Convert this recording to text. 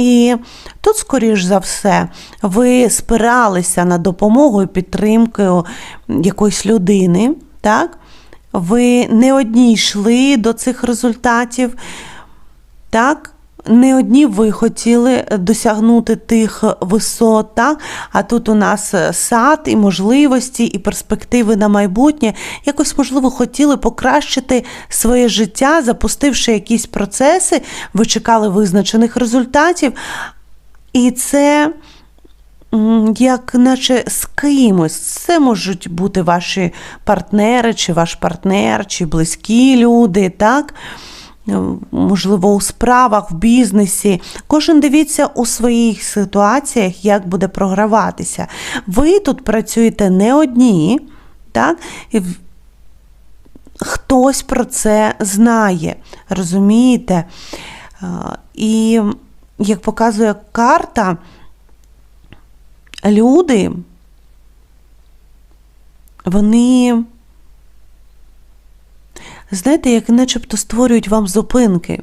І тут, скоріш за все, ви спиралися на допомогу і підтримку якоїсь людини, так? Ви не одні йшли до цих результатів, так? Не одні ви хотіли досягнути тих висот, а тут у нас сад і можливості, і перспективи на майбутнє. Якось, можливо, хотіли покращити своє життя, запустивши якісь процеси, ви чекали визначених результатів. І це як наче з кимось. Це можуть бути ваші партнери, чи ваш партнер, чи близькі люди, так? Е, Можливо, у справах, в бізнесі. Кожен дивіться у своїх ситуаціях, як буде програватися. Ви тут працюєте не одні, так? І хтось про це знає, розумієте? Е, І як показує карта, люди, вони, знаєте, як начебто створюють вам зупинки.